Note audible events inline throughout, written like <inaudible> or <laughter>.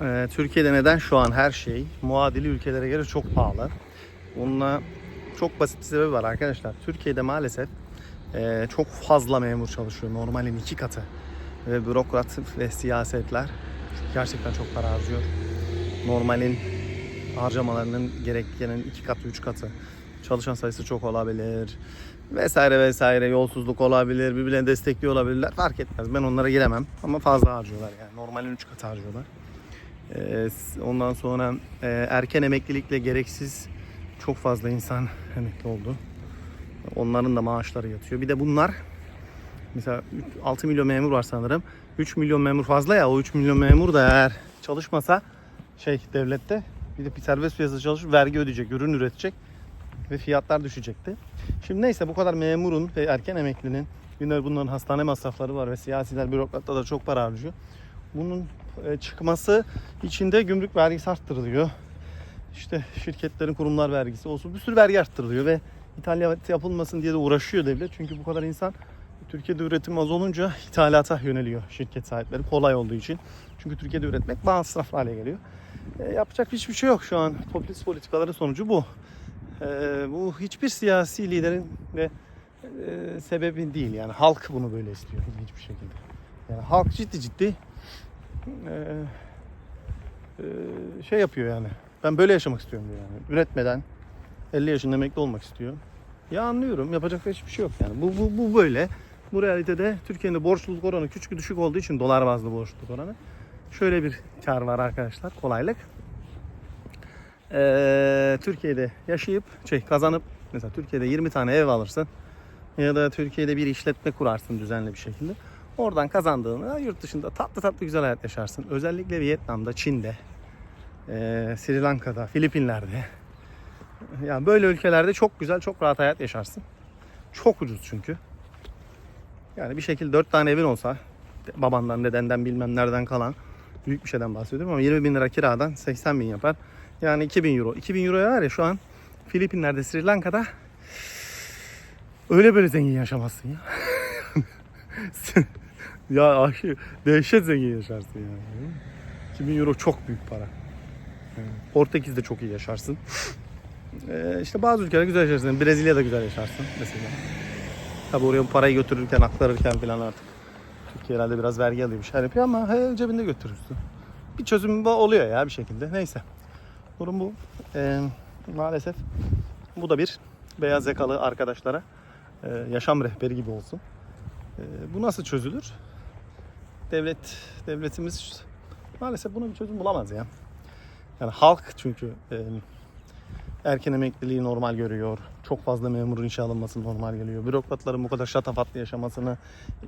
Ee, Türkiye'de neden şu an her şey muadili ülkelere göre çok pahalı? Bununla çok basit bir sebebi var arkadaşlar. Türkiye'de maalesef e, çok fazla memur çalışıyor. Normalin iki katı. Ve bürokrat ve siyasetler gerçekten çok para harcıyor. Normalin harcamalarının gereklenin iki katı, üç katı. Çalışan sayısı çok olabilir. Vesaire vesaire yolsuzluk olabilir, birbirlerini destekliyor olabilirler. Fark etmez. Ben onlara giremem. Ama fazla harcıyorlar yani. Normalin üç katı harcıyorlar. Ondan sonra erken emeklilikle gereksiz çok fazla insan <laughs> emekli oldu. Onların da maaşları yatıyor. Bir de bunlar mesela üç- 6 milyon memur var sanırım. 3 milyon memur fazla ya o 3 milyon memur da eğer çalışmasa şey devlette bir de bir serbest piyasada çalışıp vergi ödeyecek, ürün üretecek ve fiyatlar düşecekti. Şimdi neyse bu kadar memurun ve erken emeklinin de bunların hastane masrafları var ve siyasiler, bürokratlar da çok para harcıyor. Bunun çıkması için de gümrük vergisi arttırılıyor. İşte şirketlerin kurumlar vergisi olsun bir sürü vergi arttırılıyor ve ithalat yapılmasın diye de uğraşıyor devlet. Çünkü bu kadar insan Türkiye'de üretim az olunca ithalata yöneliyor şirket sahipleri kolay olduğu için. Çünkü Türkiye'de üretmek masraflı hale geliyor. E, yapacak hiçbir şey yok şu an. Popülist politikaların sonucu bu. E, bu hiçbir siyasi liderin ve e, sebebi değil yani halk bunu böyle istiyor hiçbir şekilde. Yani halk ciddi ciddi e, e, şey yapıyor yani. Ben böyle yaşamak istiyorum diyor yani. Üretmeden 50 yaşında emekli olmak istiyor. Ya anlıyorum. Yapacak da hiçbir şey yok yani. Bu, bu, bu böyle. Bu realitede Türkiye'nin borçluluk oranı küçük düşük olduğu için dolar bazlı borçluluk oranı. Şöyle bir kar var arkadaşlar. Kolaylık. Ee, Türkiye'de yaşayıp şey kazanıp mesela Türkiye'de 20 tane ev alırsın ya da Türkiye'de bir işletme kurarsın düzenli bir şekilde. Oradan kazandığını yurt dışında tatlı tatlı güzel hayat yaşarsın. Özellikle Vietnam'da, Çin'de, Sri Lanka'da, Filipinler'de. Yani böyle ülkelerde çok güzel, çok rahat hayat yaşarsın. Çok ucuz çünkü. Yani bir şekilde 4 tane evin olsa babandan, dedenden bilmem nereden kalan büyük bir şeyden bahsediyorum ama 20 bin lira kiradan 80 bin yapar. Yani 2000 euro. 2000 euroya var ya şu an Filipinler'de, Sri Lanka'da öyle böyle zengin yaşamazsın ya. <laughs> ya aşı, dehşet zengin yaşarsın yani. 2000 euro çok büyük para. Portekiz'de çok iyi yaşarsın. Ee, işte bazı ülkelerde güzel yaşarsın. Brezilya'da güzel yaşarsın mesela. Tabi oraya parayı götürürken, aktarırken falan artık. Türkiye herhalde biraz vergi alıyor bir şeyler yapıyor ama he, cebinde götürürsün. Bir çözüm oluyor ya bir şekilde. Neyse. Durum bu. Ee, maalesef bu da bir beyaz yakalı arkadaşlara e, yaşam rehberi gibi olsun. Ee, bu nasıl çözülür? Devlet devletimiz maalesef buna bir çözüm bulamaz ya. Yani halk çünkü e, erken emekliliği normal görüyor. Çok fazla memurun işe alınması normal geliyor. Bürokratların bu kadar şatafatlı yaşamasını e,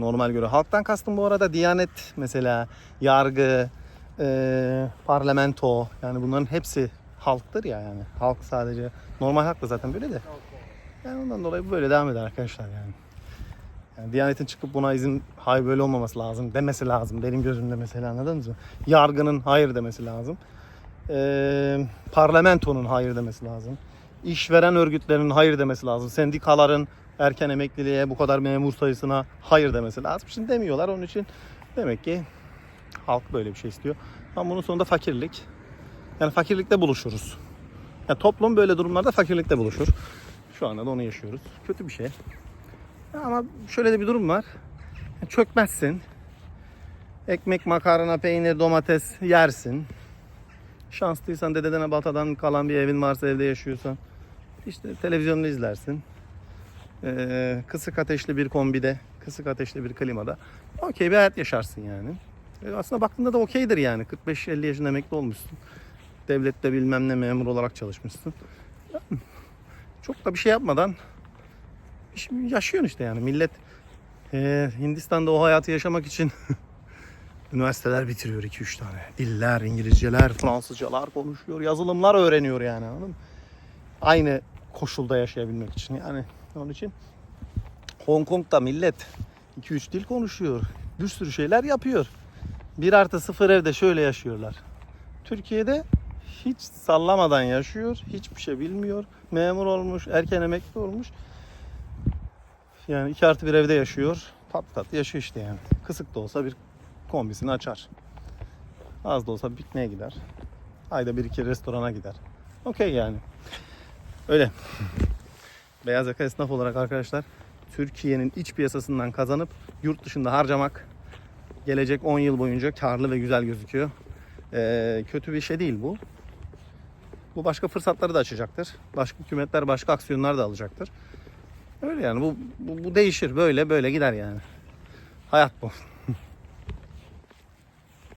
normal görüyor. Halktan kastım bu arada Diyanet mesela, yargı, e, parlamento yani bunların hepsi halktır ya yani. Halk sadece normal halk da zaten böyle de. Yani ondan dolayı böyle devam eder arkadaşlar yani. Yani Diyanet'in çıkıp buna izin hayır böyle olmaması lazım demesi lazım. Benim gözümde mesela anladınız mı? Yargının hayır demesi lazım. Ee, parlamentonun hayır demesi lazım. İşveren örgütlerinin hayır demesi lazım. Sendikaların erken emekliliğe bu kadar memur sayısına hayır demesi lazım. Şimdi demiyorlar onun için demek ki halk böyle bir şey istiyor. Ama bunun sonunda fakirlik. Yani fakirlikte buluşuruz. Yani toplum böyle durumlarda fakirlikte buluşur. Şu anda da onu yaşıyoruz. Kötü bir şey. Ama şöyle de bir durum var. Çökmezsin. Ekmek, makarna, peynir, domates yersin. Şanslıysan dededen batadan kalan bir evin varsa evde yaşıyorsan işte televizyonunu izlersin. Ee, kısık ateşli bir kombide, kısık ateşli bir klimada okey bir hayat yaşarsın yani. Ee, aslında baktığında da okeydir yani. 45-50 yaşında emekli olmuşsun. Devlette bilmem ne memur olarak çalışmışsın. Çok da bir şey yapmadan Şimdi yaşıyorsun işte yani millet eee, Hindistan'da o hayatı yaşamak için <laughs> üniversiteler bitiriyor 2-3 tane. Diller, İngilizceler, Fransızcalar konuşuyor, yazılımlar öğreniyor yani anladın mı? Aynı koşulda yaşayabilmek için yani onun için Hong Kong'da millet 2-3 dil konuşuyor. Bir sürü şeyler yapıyor. 1 artı 0 evde şöyle yaşıyorlar. Türkiye'de hiç sallamadan yaşıyor. Hiçbir şey bilmiyor. Memur olmuş, erken emekli olmuş. Yani iki artı bir evde yaşıyor. Tatlı tatlı yaşıyor işte yani. Kısık da olsa bir kombisini açar. Az da olsa pikniğe gider. Ayda bir iki restorana gider. Okey yani. Öyle. Beyaz yaka esnaf olarak arkadaşlar Türkiye'nin iç piyasasından kazanıp yurt dışında harcamak gelecek 10 yıl boyunca karlı ve güzel gözüküyor. Ee, kötü bir şey değil bu. Bu başka fırsatları da açacaktır. Başka hükümetler başka aksiyonlar da alacaktır. Öyle yani bu, bu, bu değişir. Böyle böyle gider yani. Hayat bu.